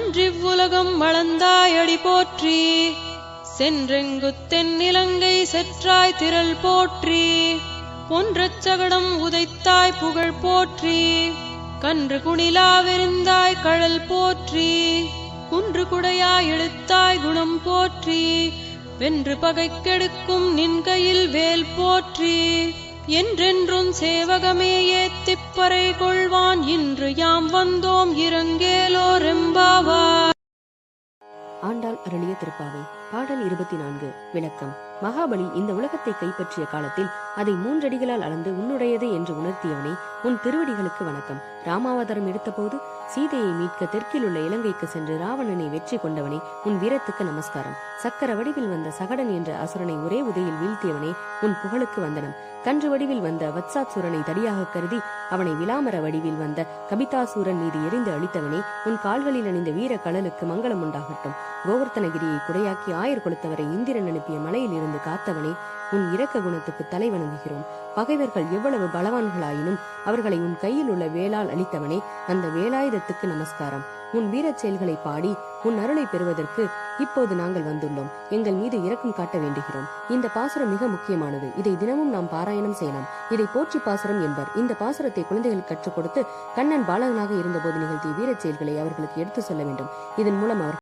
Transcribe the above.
அன்றிவ்வுலகம் வளர்ந்தாயடி போற்றி. சென்றெங்கு தென்னிலங்கை செற்றாய் திரள் போற்றி. பொன்றச் சகடம் உதைத்தாய் புகழ் போற்றி. கன்று குணிலாவிருந்தாய் கழல் போற்றி. குன்று குடையாய் எழுத்தாய் குணம் போற்றி. வென்று பகை கெடுக்கும் நின் கையில் வேல் போற்றி. என்றென்றும் சேவகமே ஏத்திப்பறை கொள்வான். இன்று யாம் வந்தோம் இறங்கே ஆண்டாள் அருளிய திருப்பாவை பாடல் இருபத்தி நான்கு விளக்கம். மகாபலி இந்த உலகத்தை கைப்பற்றிய காலத்தில் அதை மூன்றடிகளால் அளந்து உன்னுடையது என்று உணர்த்தியவனே உன் திருவடிகளுக்கு வணக்கம். ராமாவதாரம் எடுத்தபோது சீதையை மீட்க தெற்கில் உள்ள இலங்கைக்கு சென்று ராவணனை வெற்றி கொண்டவனே உன் வீரத்துக்கு நமஸ்காரம். சக்கர வடிவில் வந்த சகடன் என்ற அசுரனை ஒரே உதையில் வீழ்த்தியவனே உன் புகழுக்கு வந்தனம். கன்று வடிவில் வந்த வத்சாசுரனை தடியாக கருதி அவனை விலாமர வடிவில் வந்த கபிதாசூரன் மீது எரிந்து அழித்தவனே உன் கால்களில் அணிந்த வீர கடலுக்கு மங்களம் உண்டாகட்டும். கோவர்த்தனகிரியை குடையாக்கி ஆயர் கொடுத்தவரை இந்திரன் அனுப்பிய மலையில் இருந்து இருந்து காத்தவனே உன் இரக்க குணத்துக்கு தலை வணங்குகிறோம் பகைவர்கள் எவ்வளவு பலவான்களாயினும் அவர்களை உன் கையில் உள்ள வேளால் அளித்தவனே அந்த வேலாயுதத்துக்கு நமஸ்காரம். உன் வீரச் செயல்களை பாடி உன் அருளை பெறுவதற்கு இப்போது நாங்கள் வந்துள்ளோம். எங்கள் மீது இரக்கம் காட்ட வேண்டுகிறோம். இந்த பாசுரம் மிக முக்கியமானது. இதை தினமும் நாம் பாராயணம் செய்யலாம். இதை போற்றி பாசுரம் என்பர். இந்த பாசுரத்தை குழந்தைகள் கற்றுக் கொடுத்து கண்ணன் பாலகனாக இருந்தபோது நிகழ்த்திய வீரச் செயல்களை அவர்களுக்கு எடுத்து சொல்ல வேண்டும். இதன் மூலம் அவர்